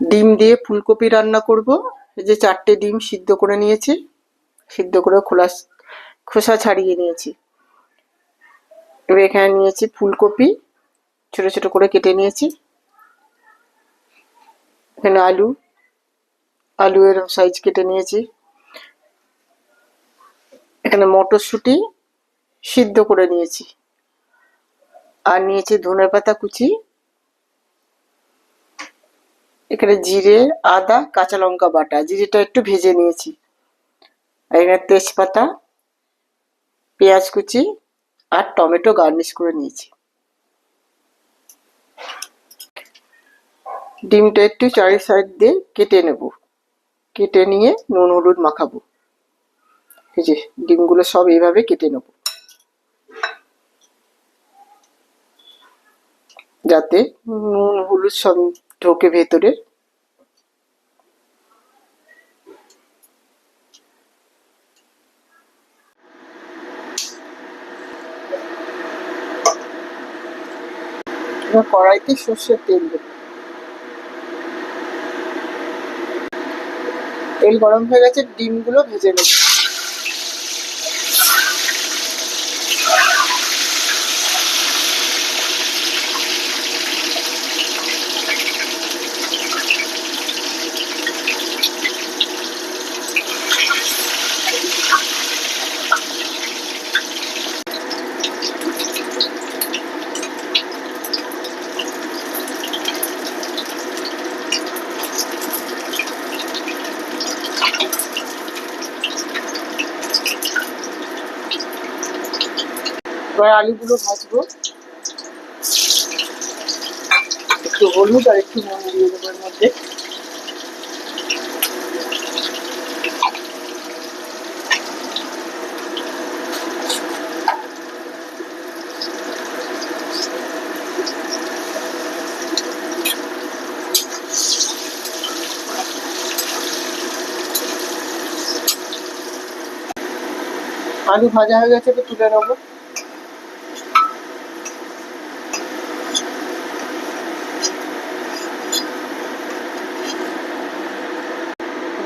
ডিম দিয়ে ফুলকপি রান্না করব। এই যে চারটে ডিম সিদ্ধ করে নিয়েছি। সিদ্ধ করে খোলা খোসা ছাড়িয়ে নিয়েছি। এবার এখানে নিয়েছি ফুলকপি। ছোট ছোট করে কেটে নিয়েছি। এখানে আলু আলু এরম সাইজ কেটে নিয়েছি। এখানে মটরশুঁটি সিদ্ধ করে নিয়েছি। আর নিয়েছি ধনে পাতা কুচি। এখানে জিরে, আদা, কাঁচা লঙ্কা বাটা। জিরেটা একটু ভেজে নিয়েছি। আর এখানে তেজপাতা, পেঁয়াজ কুচি আর টমেটো গার্নিশ করে নিয়েছি। ডিমটা একটু চারি সাইড দিয়ে কেটে নেব। কেটে নিয়ে নুন, হলুদ মাখাবো। এই যে ডিমগুলো সব এইভাবে কেটে নেব। যাতে নুন, হলুদ সব ঢোকে ভেতরে। কড়াইতে সর্ষের তেল দেবো। তেল গরম হয়ে গেছে ডিমগুলো ভেজে নেব। এবার আলুগুলো ভাজবো একটু হলুদ আর একটু নুন দিয়ে দেবো এর মধ্যে। আলু ভাজা হয়ে গেছে তো তুলে নেব।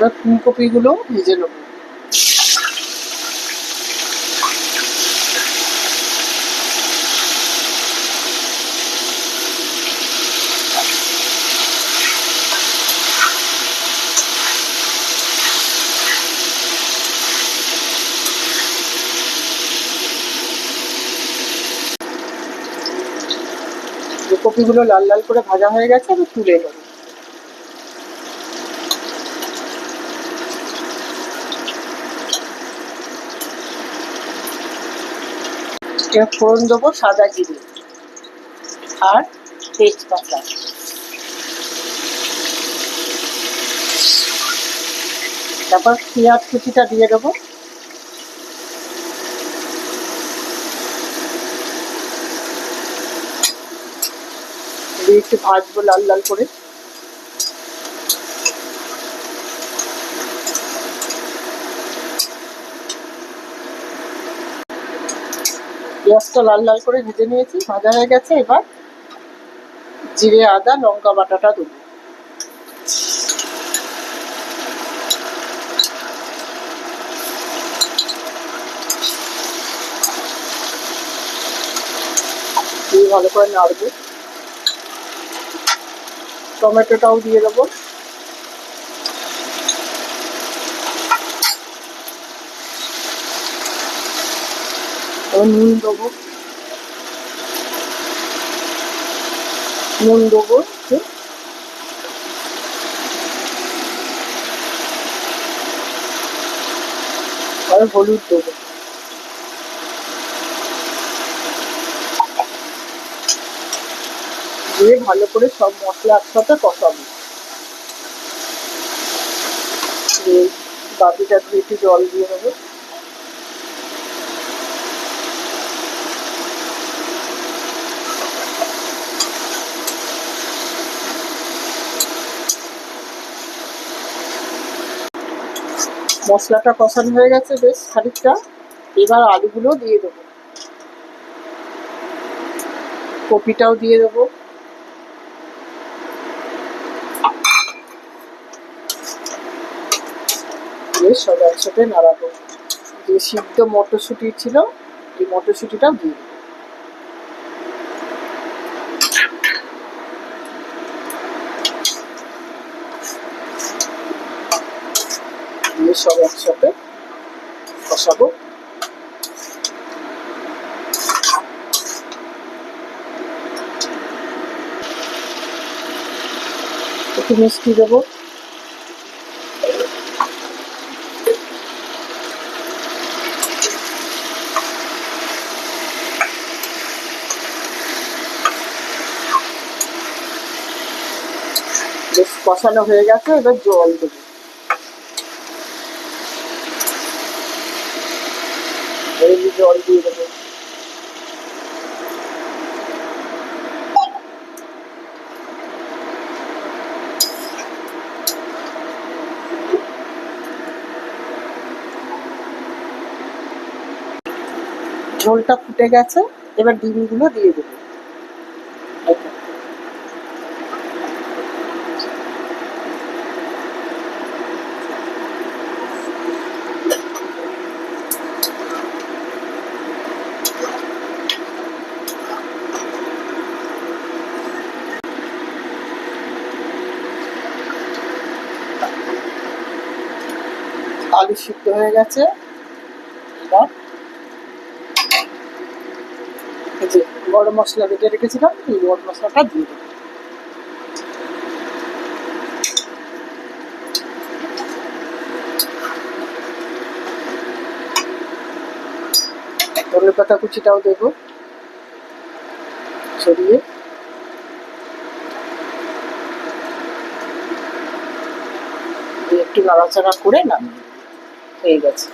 এবার ফুলকপিগুলো ভেজে নেব। কপিগুলো লাল লাল করে ভাজা হয়ে গেছে আমি তুলে নেব। ফোড়ন দেবো সাদা জিরে আর তেজপাতা। তারপর পেঁয়াজ কুচিটা দিয়ে দেবো। একটু ভাজবো লাল লাল করে। পেঁয়াজটা লাল লাল করে ভেজে নিয়েছি, ভাজা হয়ে গেছে এবার জিরে, আদা, লঙ্কা, বাটাটা দেবো। ভালো করে নাড়বো। টমেটোটাও দিয়ে দেবো। এবার নুন দেবো। নুন দেবো আর হলুদ দেবো। দিয়ে ভালো করে সব মশলা একসাথে কষাবো। ধুয়ে একটু জল দিয়ে দেবো। মশলাটা কষানো হয়ে গেছে বেশ খানিকটা। এবার আলুগুলো দিয়ে দেবো। কপিটাও দিয়ে দেবো। দিয়ে সাথে নাড়াবো। যে সিদ্ধ মটরশুঁটি ছিল, এই মটরশুঁটিটাও দিয়ে সব একসাথে কষাবো একটু মিষ্টি দেবো। কষানো হয়ে গেছে এবার জল দেবো এই যে জল দিয়ে দেবো ঝোলটা ফুটে গেছে এবার ডিমগুলো দিয়ে দেবো। আলু সিদ্ধ হয়ে গেছে এবার এই যে গরম মশলা বেটে রেখেছিলাম, এই গরম মশলাটা দিয়ে দেবো ধনে পাতা কুচিটাও দেবো। ছড়িয়ে। একটু নাড়াচাড়া করে নামিয়ে। হয়ে গেছে।